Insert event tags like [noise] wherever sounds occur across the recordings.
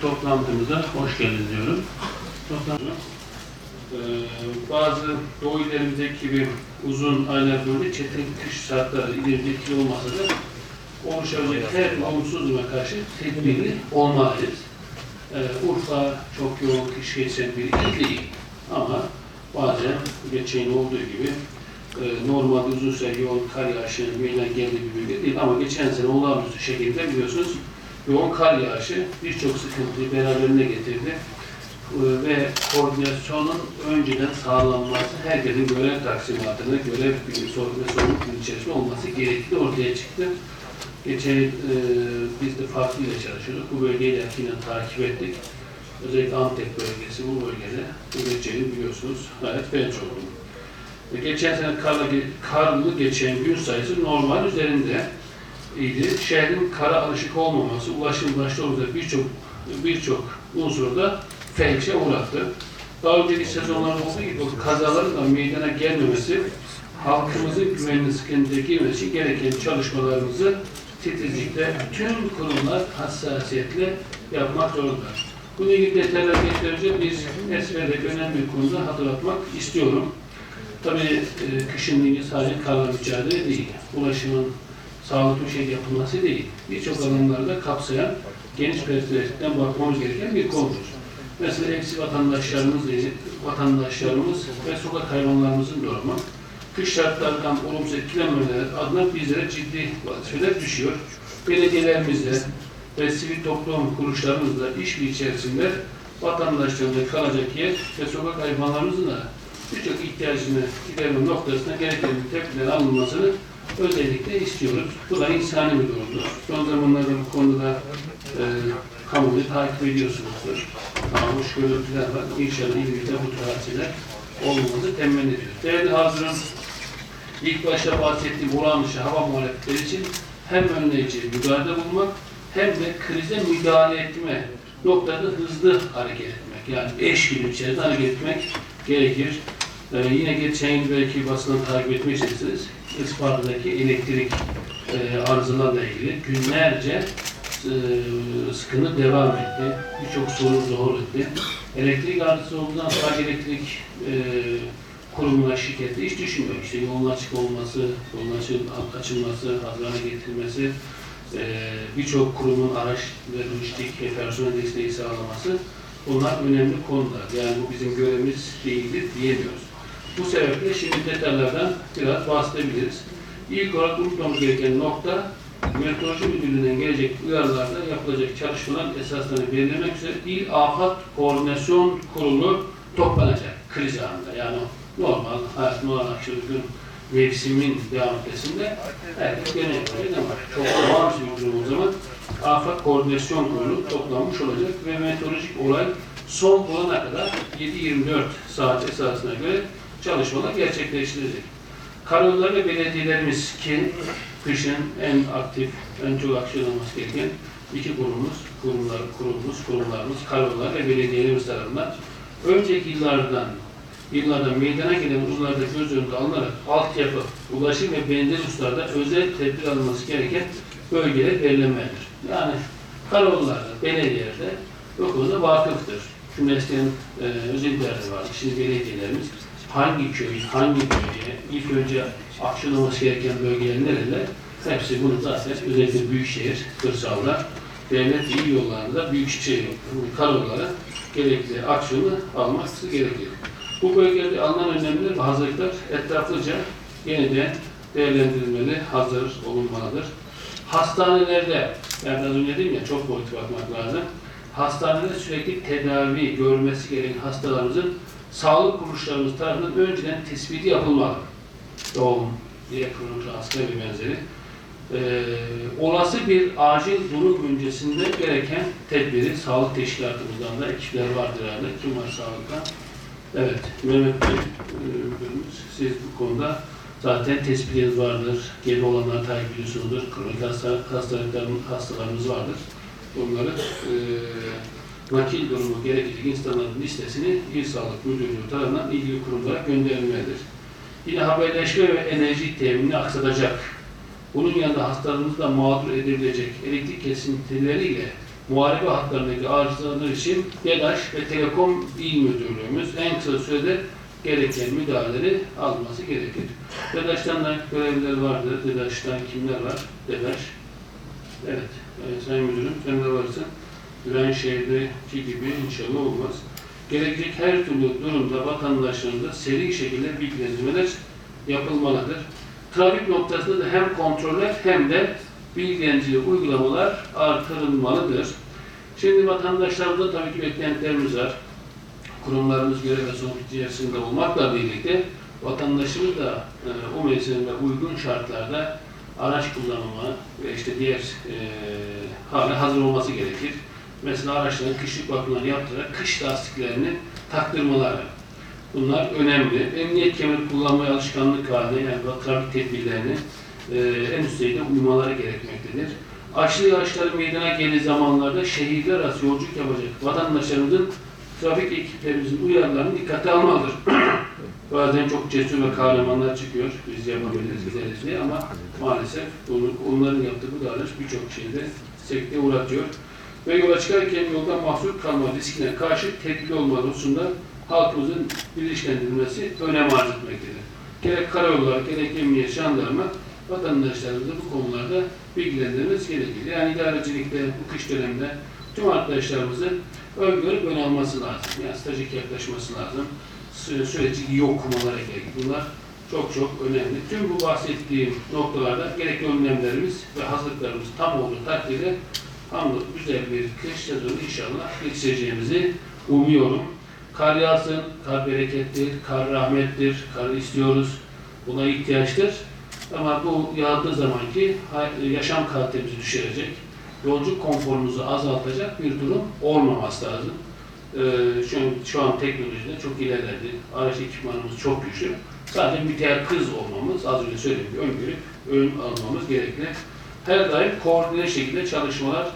Toplantımıza hoş geldiniz diyorum. Toplantı, Ee, bazı doğu illerimizdeki gibi uzun aylar boyunca çetin kış şartları ileride etkili olmasa da oluşabilecek her olumsuzluğa karşı tedbirli olmalıyız. Ee, Urfa çok yoğun kış geçen bir il değil. Ama bazen geçen olduğu gibi e, normalde uzun süre yoğun kar yağışı meydana geldiği bir bölge değil. Ama geçen sene olağanüstü şekilde biliyorsunuz yoğun kar yağışı birçok sıkıntıyı beraberinde getirdi. Ee, ve koordinasyonun önceden sağlanması, herkesin görev taksimatını, görev sorun ve sorumluluk içerisinde olması gerektiği ortaya çıktı. Geçen e, biz de farklı ile çalışıyorduk. Bu bölgeyi de yakinen takip ettik. Özellikle Antep bölgesi bu bölgede. Bu geçen yıl biliyorsunuz gayet felç oldu. Geçen sene karlı, karlı geçen gün sayısı normal üzerinde idi. Şehrin kara alışık olmaması, ulaşım başta üzere birçok birçok unsuru da felçe uğrattı. Daha önceki sezonlarda olduğu gibi kazaların da meydana gelmemesi, halkımızın güvenli sıkıntıya girmesi gereken çalışmalarımızı titizlikle bütün kurumlar hassasiyetle yapmak zorunda. Bununla ilgili detaylar geçtirince biz esmerde önemli bir konuda hatırlatmak istiyorum. Tabii e, kışın ilgili sadece karla mücadele değil, ulaşımın sağlıklı şey yapılması değil, birçok alanlarda kapsayan geniş perspektiften bakmamız gereken bir konudur. Mesela eksi vatandaşlarımız, vatandaşlarımız ve sokak hayvanlarımızın durumu kış şartlarından olumsuz etkilenmemeleri adına bizlere ciddi vazifeler düşüyor. Belediyelerimizle ve sivil toplum kuruluşlarımızla işbirliği içerisinde vatandaşlarımıza kalacak yer ve sokak hayvanlarımızın da birçok ihtiyacını giderme noktasına gereken tepkiler alınmasını özellikle istiyoruz. Bu da insani bir durumdur. Son zamanlarda bu konuda e, kamuoyu takip ediyorsunuzdur. Ama hoş görüntüler var. İnşallah İzmir'de bu tür olmamızı temenni ediyoruz. Değerli hazırım, ilk başta bahsettiğim olağanüstü hava muhalefetleri için hem önleyici müdahalede bulunmak hem de krize müdahale etme noktada hızlı hareket etmek. Yani eş gün içerisinde hareket etmek gerekir. Ee, yine geçen belki basından takip etmişsiniz. Isparta'daki elektrik e, arızalarla ilgili günlerce e, sıkıntı devam etti. Birçok sorun zuhur etti. Elektrik arızası olduğundan sonra elektrik e, kurumuna, şirkette hiç düşünmüyor. İşte yolun açık olması, yolun açık, açılması, hazırlığına getirilmesi, e, birçok kurumun araç ve lojistik ve personel desteği sağlaması bunlar önemli konular. Yani bu bizim görevimiz değildir diyemiyoruz. Bu sebeple şimdi detaylardan biraz bahsedebiliriz. İlk olarak unutmamız gereken nokta Meteoroloji Müdürlüğü'nden gelecek uyarılarda yapılacak çalışmaların esaslarını belirlemek üzere İl Afat Koordinasyon Kurulu toplanacak kriz anında. Yani normal hayatın olan akışa uygun mevsimin devam etmesinde herkes gene yapacak ama çok olağanüstü bir durum o zaman Afat Koordinasyon Kurulu toplanmış olacak ve meteorolojik olay son bulana kadar 7-24 saat esasına göre çalışmalar gerçekleştirecek. Karayolları ve belediyelerimiz ki kışın en aktif, çok aksiyon alması gereken iki kurumumuz, kurumlar, kurumumuz, kurumlarımız, karayollar ve belediyelerimiz tarafından önceki yıllardan yıllardan meydana gelen uzunlarda göz önünde alınarak altyapı, ulaşım ve benzer hususlarda özel tedbir alınması gereken bölgeler belirlenmelidir. Yani karayollarda, belediyelerde bu konuda vakıftır. Çünkü eskiden e, özellikleri var. Şimdi belediyelerimiz hangi köy, hangi bölge, ilk önce olması gereken bölgeler nereler? Hepsi bunu zaten özellikle büyükşehir, kırsalda, devlet iyi yollarında büyükşehir karayollara gerekli aksiyonu alması gerekiyor. Bu bölgelerde alınan önlemler ve hazırlıklar etraflıca yeniden değerlendirilmeli, hazır olunmalıdır. Hastanelerde, yani az önce dedim ya çok boyut bakmak lazım. Hastanede sürekli tedavi görmesi gereken hastalarımızın sağlık kuruluşlarımız tarafından önceden tespiti yapılmalı. Doğum, diğer kronik hasta ve benzeri. Ee, olası bir acil durum öncesinde gereken tedbiri sağlık teşkilatımızdan da ekipler vardır herhalde. Kim var sağlıkta? Evet, Mehmet Bey, e, siz bu konuda zaten tespitiniz vardır. Geri olanları takip ediyorsunuzdur. Kronik hasta, hastalıklarımız, hastalarımız vardır. Bunları e, nakil durumu gerekecek insanların listesini İl Sağlık Müdürlüğü tarafından ilgili kurumlara gönderilmelidir. Yine haberleşme ve enerji teminini aksatacak. Bunun yanında hastalarımızla mağdur edebilecek elektrik kesintileriyle muharebe hatlarındaki arızalar için DEDAŞ ve Telekom İl Müdürlüğümüz en kısa sürede gereken müdahaleleri alması gerekir. DEDAŞ'tan da görevliler vardır. DEDAŞ'tan kimler var? DEDAŞ. Evet. evet Sayın Müdürüm sen de varsın. Güvenşehir'deki gibi inşallah olmaz. Gelecek her türlü durumda vatandaşlarımıza seri şekilde bilgilendirmeler yapılmalıdır. Trafik noktasında da hem kontroller hem de bilgilendirici uygulamalar artırılmalıdır. Şimdi vatandaşlarımızda tabii ki beklentilerimiz var. Kurumlarımız görev ve sorumluluk içerisinde olmakla birlikte vatandaşımız da e, o mevsimde uygun şartlarda araç kullanımı ve işte diğer e, hale hazır olması gerekir. Mesela araçların kışlık bakımlarını yaptırarak kış lastiklerini taktırmaları. Bunlar önemli. Emniyet kemeri kullanmaya alışkanlık haline yani trafik tedbirlerini e, en üst düzeyde uymaları gerekmektedir. Aşırı yağışların meydana geldiği zamanlarda şehirler arası yolculuk yapacak vatandaşlarımızın trafik ekiplerimizin uyarılarını dikkate almalıdır. [clears throat] Bazen çok cesur ve kahramanlar çıkıyor. Biz yapabiliriz, gideriz diye ama maalesef onların yaptığı bu davranış birçok şeyde sekteye uğratıyor. Ve yola çıkarken yolda mahsur kalma riskine karşı tedbirli olma hususunda halkımızın bilinçlendirilmesi önem arz etmektedir. Gerek karayollar, gerek emniyet, jandarma vatandaşlarımızı bu konularda bilgilendirmemiz gerekir. Yani idarecilikte, bu kış döneminde tüm arkadaşlarımızın öngörüp ön alması lazım. Yani stratejik yaklaşması lazım. Sü- Süreci iyi okumalara gerekir. Bunlar çok çok önemli. Tüm bu bahsettiğim noktalarda gerekli önlemlerimiz ve hazırlıklarımız tam olduğu takdirde hamdolsun güzel bir kış sezonu inşallah geçireceğimizi umuyorum. Kar yağsın, kar berekettir, kar rahmettir, kar istiyoruz. Buna ihtiyaçtır. Ama bu yağdığı zamanki yaşam kalitemizi düşürecek, yolcu konforumuzu azaltacak bir durum olmaması lazım. Ee, şu, an, şu an teknolojide çok ilerledi. Araç ekipmanımız çok güçlü. Sadece müteyakkız olmamız, az önce söylediğim gibi öngörüp ön almamız gerekli. Her daim koordine şekilde çalışmalar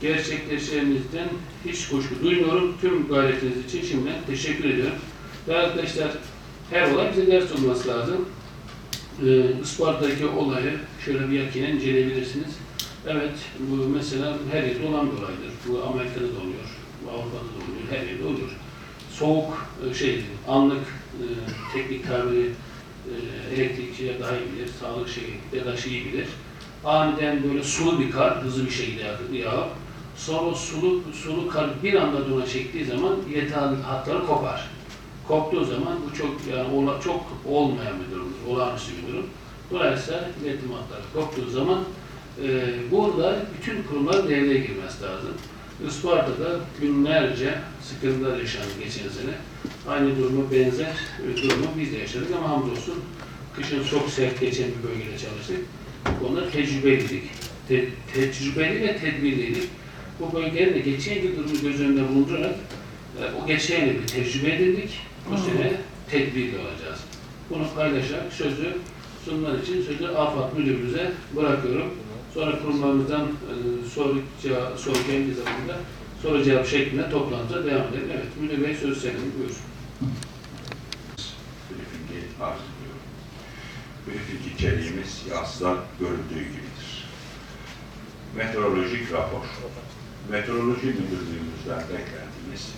gerçekleşeceğimizden hiç kuşku duymuyorum. Tüm gayretiniz için şimdiden teşekkür ediyorum. Ve arkadaşlar her olay bize ders olması lazım. Ee, Isparta'daki olayı şöyle bir yakinen inceleyebilirsiniz. Evet, bu mesela her yerde olan bir olaydır. Bu Amerika'da da oluyor, Avrupa'da da oluyor, her yerde oluyor. Soğuk e, şey, anlık e, teknik tabiri e, elektrikçiler daha iyi bilir, sağlık şeyi, DEDAŞ iyi bilir. Aniden böyle sulu bir kar, hızlı bir şekilde yağ- yağıp, sonra sulu, sulu kar bir anda dona çektiği zaman iletim hatları kopar. Koptuğu zaman bu çok yani ola, çok olmayan bir durumdur, olağanüstü bir durum. Dolayısıyla iletim hatları koptuğu zaman e, burada bütün kurumların devreye girmesi lazım. Isparta'da günlerce sıkıntılar yaşandı geçen sene. Aynı durumu benzer durumu biz de yaşadık ama hamdolsun kışın çok sert geçen bir bölgede çalıştık. Bu konuda tecrübeliydik. Te- tecrübeli ve tedbirliydik. Bu bölgenin de geçen yıl durumu göz önünde bulundurarak e, o geçen yıl bir tecrübe edindik. Bu sene tedbirli olacağız. Bunu paylaşarak sözü sunumlar için sözü AFAD Müdürümüze bırakıyorum. Sonra kurumlarımızdan e, soru, cevap, soru geldiği zaman da soru cevap şeklinde toplantıya devam edelim. Evet, Müdür Bey söz senin. Buyur. briefingi içeriğimiz yansıda görüldüğü gibidir. Meteorolojik rapor. Meteoroloji Müdürlüğümüzden beklentimiz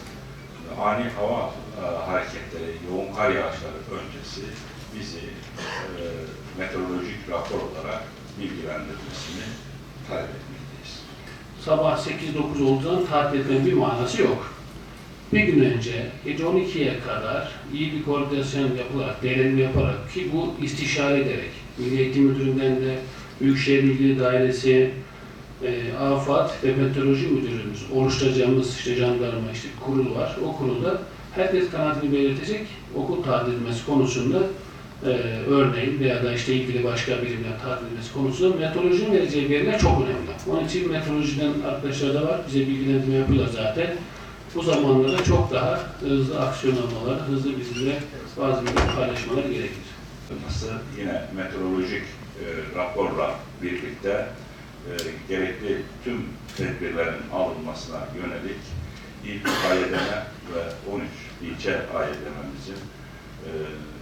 ani hava e, hareketleri, yoğun kar yağışları öncesi bizi e, meteorolojik rapor olarak bilgilendirmesini talep etmekteyiz. Sabah 8-9 olduğu zaman tatil etmenin bir manası yok. Bir gün önce gece 12'ye kadar iyi bir koordinasyon yapılarak, değerlendirme yaparak ki bu istişare ederek Milli Eğitim Müdürlüğü'nden de Büyükşehir Bilgi Dairesi, e, AFAD ve Meteoroloji Müdürlüğümüz oluşturacağımız işte jandarma işte kurul var. O kurulda herkes kanaatini belirtecek okul tatil edilmesi konusunda e, örneğin veya da işte ilgili başka birimler tatil edilmesi konusunda meteorolojinin vereceği veriler çok önemli. Onun için meteorolojiden arkadaşlar da var. Bize bilgilendirme yapıyorlar zaten. Bu zamanlarda çok daha hızlı aksiyon almaları, hızlı bizimle bazı bilgi paylaşmaları gerekir. Nasıl yine meteorolojik e, raporla birlikte e, gerekli tüm tedbirlerin alınmasına yönelik ilk AYDM ve 13 ilçe AYDM'mizin e,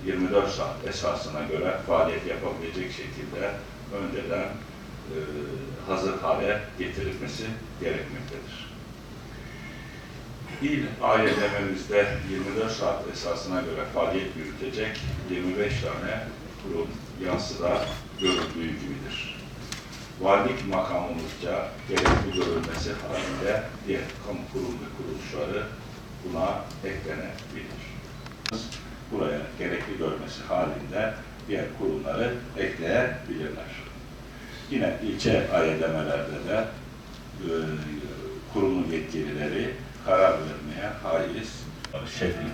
24 saat esasına göre faaliyet yapabilecek şekilde önceden e, hazır hale getirilmesi gerekmektedir. İl ailememizde 24 saat esasına göre faaliyet yürütecek 25 tane kurum yansıda görüldüğü gibidir. Valilik makamımızca gerekli görülmesi halinde diğer kamu kurum ve kuruluşları buna eklenebilir. Buraya gerekli görmesi halinde diğer kurumları ekleyebilirler. Yine ilçe ailemelerde de e,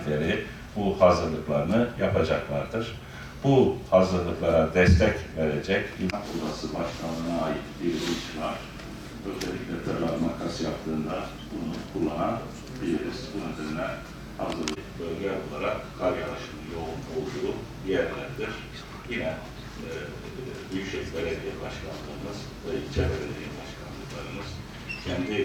şeflikleri bu hazırlıklarını yapacaklardır. Bu hazırlıklara destek verecek Burası Başkanlığı'na ait bir iş var. Özellikle tırnak makas yaptığında bunu kullanabiliriz. Bu nedenle hazırlık bölge olarak kar yağışının yoğun olduğu yerlerdir. Yine e, Büyükşehir Belediye Başkanlığımız ve ilçe belediye başkanlıklarımız kendi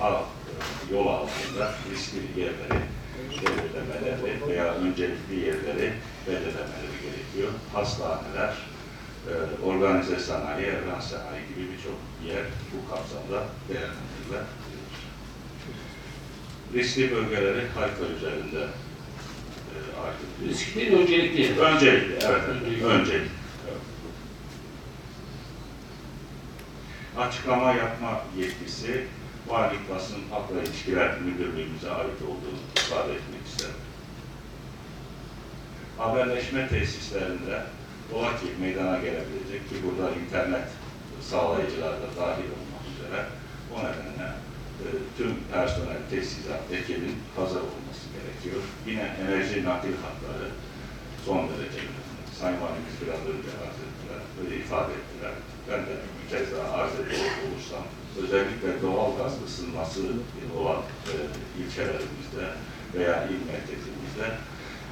e, yol altında riskli yerleri belirlemeleri veya öncelikli yerleri belirlemeleri gerekiyor. Hastaneler, e, organize sanayi, evren sanayi gibi birçok yer bu kapsamda değerlendirilebilir. Riskli bölgeleri harita üzerinde e, artık Risk değil, öncelikli. Öncelikli, evet, Öncelikli. öncelikli. Evet. Açıklama yapma yetkisi Valilik Basın Halkla İlişkiler Müdürlüğümüze ait olduğunu ifade etmek isterim. Haberleşme tesislerinde ola ki meydana gelebilecek ki burada internet sağlayıcılar da dahil olmak üzere o nedenle e, tüm personel, tesisat, ekibin hazır olması gerekiyor. Yine enerji nakil hatları son derece önemli. Sayın önce arz ettiler, böyle ifade ettiler. Ben de bir kez daha arz edecek olursam, özellikle doğal gaz ısınması olan e, ilçelerimizde veya il merkezimizde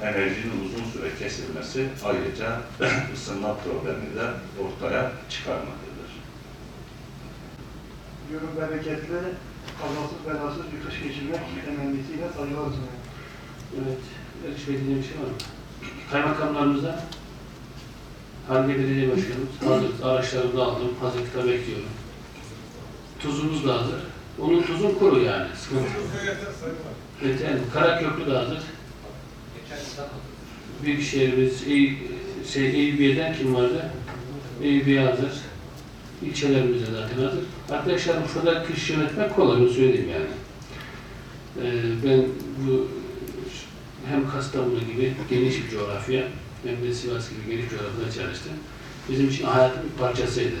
enerjinin uzun süre kesilmesi ayrıca [clears throat] ısınma problemini de ortaya çıkarmaktadır. Diyorum bereketli, kazasız belasız bir kış geçirmek temennisiyle saygılar sunuyorum. Evet, Erişme dediğim bir şey var mı? Kaymakamlarımızdan Halil Belediye Başkanımız hazır, araçlarımı aldım, hazırlıkta bekliyorum. Tuzumuz da hazır. Onun tuzun kuru yani, sıkıntı yok. Yani Karaköprü de hazır. Büyükşehirimiz, İ- şey, Eyüpiye'den kim vardı? Eyüpiye hazır. İlçelerimiz de zaten hazır. Arkadaşlarım şurada kış yönetmek kolay, onu söyleyeyim yani. Ee, ben bu hem Kastamonu gibi geniş bir coğrafya hem de Sivas gibi geniş coğrafyada çalıştım. Bizim için hayatın bir parçasıydı.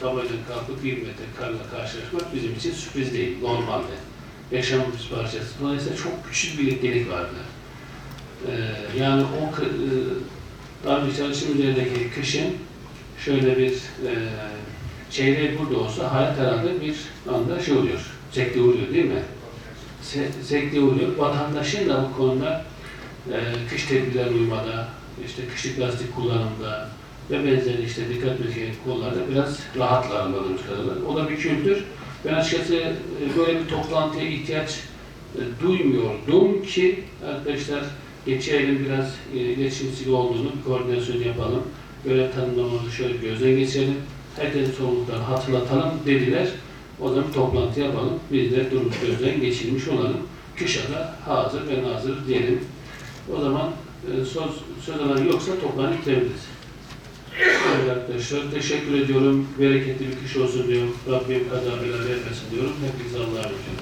Kabaca kalkıp bir metre karla karşılaşmak bizim için sürpriz değil, normalde. Yaşamın bir parçası. Dolayısıyla çok güçlü bir birliktelik vardı. Ee, yani o e, daha önce çalıştığım üzerindeki kışın şöyle bir e, çeyreği burada olsa hayat herhalde bir anda şey oluyor, sekte uğruyor değil mi? Se- sekte uğruyor. Vatandaşın da bu konuda e, kış tedbirlerine uymada, işte kışlık lastik kullanımda ve benzeri işte dikkat etmesi konularda biraz rahatlar anladığımız kadarıyla. O da bir kültür. Ben açıkçası e, böyle bir toplantıya ihtiyaç e, duymuyordum ki arkadaşlar geçelim biraz iletişimsizlik olduğunu bir koordinasyon yapalım. Görev tanımlamamızı şöyle gözden geçirelim. Herkesin sorumluluklarını hatırlatalım dediler. O zaman toplantı yapalım. Biz de durumu gözden geçirmiş olalım. Kışa da hazır ben hazır diyelim. O zaman e, söz, alan yoksa toplantı bitirebiliriz. Arkadaşlar teşekkür ediyorum. Bereketli bir kış olsun diyorum. Rabbim kaza vermesin diyorum. Hepinize Allah'a emanet.